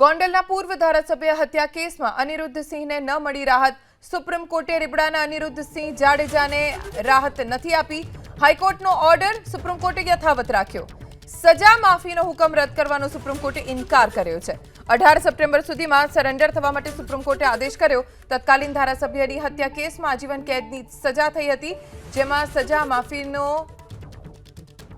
ગોંડલના પૂર્વ ધારાસભ્ય હત્યા કેસમાં અનિરુદ્ધસિંહને ન મળી રાહત. સુપ્રીમ કોર્ટે રીબડાના અનિરુદ્ધસિંહ જાડેજાને રાહત નથી આપી. હાઈકોર્ટનો ઓર્ડર સુપ્રીમ કોર્ટે યથાવત રાખ્યો. સજા માફીનો હુકમ રદ કરવાનો સુપ્રીમ કોર્ટે ઇનકાર કર્યો છે. અઢાર સપ્ટેમ્બર સુધીમાં સરેન્ડર થવા માટે સુપ્રીમ કોર્ટે આદેશ કર્યો. તત્કાલીન ધારાસભ્યની હત્યા કેસમાં આજીવન કેદની સજા થઈ હતી, જેમાં સજા માફીનો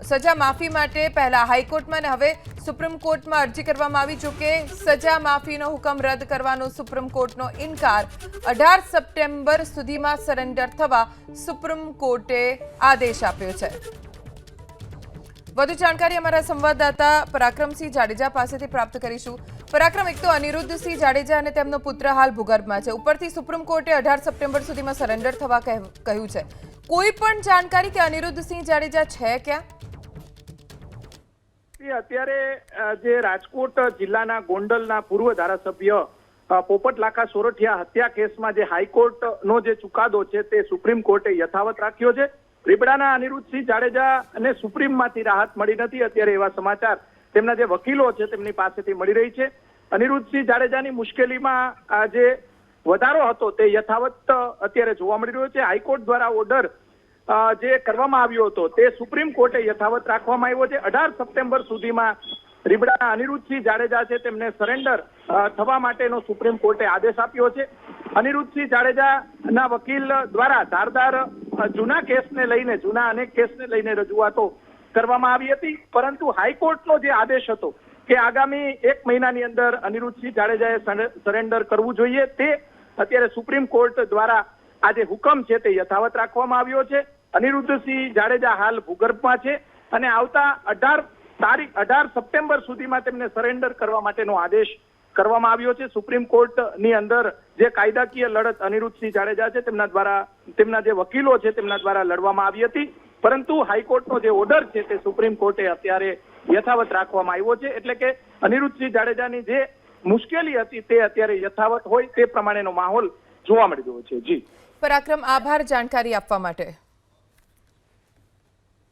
સજા માફી માટે પહેલા હાઈકોર્ટમાં અને હવે સુપ્રીમ કોર્ટમાં અરજી કરવામાં આવી. જોકે સજા માફીનો હુકમ રદ કરવાનો સુપ્રીમ કોર્ટનો ઇનકાર અઢાર સપ્ટેમ્બર સુધીમાં સરેન્ડર થવા સુપ્રીમ કોર્ટે આદેશ આપ્યો છે. વધુ જાણકારી અમારા સંવાદદાતા પરાક્રમસિંહ જાડેજા પાસેથી પ્રાપ્ત કરીશું. પરાક્રમ, એક તો અનિરુદ્ધસિંહ જાડેજા અને તેમનો પુત્ર હાલ ભૂગર્ભમાં છે. ઉપરથી સુપ્રીમ કોર્ટે અઢાર સપ્ટેમ્બર સુધીમાં સરેન્ડર થવા કહ્યું છે. કોઈ પણ જાણકારી કે અનિરુદ્ધસિંહ જાડેજા છે ક્યાં? અત્યારે જે રાજકોટ જિલ્લાના ગોંડલના પૂર્વ ધારાસભ્ય પોપટ લાખા સોરઠિયા હત્યા કેસમાં જે હાઈકોર્ટનો જે ચુકાદો છે તે સુપ્રીમ કોર્ટે યથાવત રાખ્યો છે. રીબડાના અનિરુદ્ધસિંહ જાડેજા અને સુપ્રીમમાંથી રાહત મળી નથી અત્યારે એવા સમાચાર તેમના જે વકીલો છે તેમની પાસેથી મળી રહી છે. અનિરુદ્ધસિંહ જાડેજાની મુશ્કેલીમાં જે વધારો હતો તે યથાવત અત્યારે જોવા મળી રહ્યો છે. હાઈકોર્ટ દ્વારા ઓર્ડર જે કરવામાં આવ્યો હતો, તે સુપ્રીમ કોર્ટે યથાવત રાખવામાં આવ્યો છે. અઢાર સપ્ટેમ્બર સુધીમાં રીબડા અનિરુદ્ધસિંહ જાડેજા છે, તેમને સરેન્ડર થવા માટેનો સુપ્રીમ કોર્ટે આદેશ આપ્યો છે. અનિરુદ્ધસિંહ જાડેજાના વકીલ દ્વારા ધારદાર જૂના કેસને લઈને, જૂના અનેક કેસને લઈને રજૂઆતો કરવામાં આવી હતી. પરંતુ હાઈકોર્ટનો જે આદેશ હતો કે આગામી એક મહિનાની અંદર અનિરુદ્ધસિંહ જાડેજાએ સરેન્ડર કરવું જોઈએ, તે અત્યારે સુપ્રીમ કોર્ટ દ્વારા આ જે હુકમ છે, તે યથાવત રાખવામાં આવ્યો છે. અનિરુદ્ધસિંહ જાડેજા હાલ ભૂગર્ભમાં છે અને આવતા અઢાર તારીખ, અઢાર સપ્ટેમ્બર સુધીમાં તેમને સરેન્ડર કરવા માટેનો આદેશ કરવામાં આવ્યો છે. સુપ્રીમ કોર્ટની અંદર જે કાયદાકીય લડત અનિરુદ્ધસિંહ જાડેજા છે, તેમના દ્વારા, તેમના જે વકીલો છે, તેમના દ્વારા લડવામાં આવી હતી. પરંતુ હાઈકોર્ટનો જે ઓર્ડર છે તે સુપ્રીમ કોર્ટે અત્યારે યથાવત રાખવામાં આવ્યો છે. એટલે કે અનિરુદ્ધસિંહ જાડેજાની જે મુશ્કેલી હતી તે અત્યારે યથાવત હોય તે પ્રમાણેનો માહોલ જોવા મળી રહ્યો છે. જી. પરાક્રમ, આભાર, જાણકારી આપવા માટે.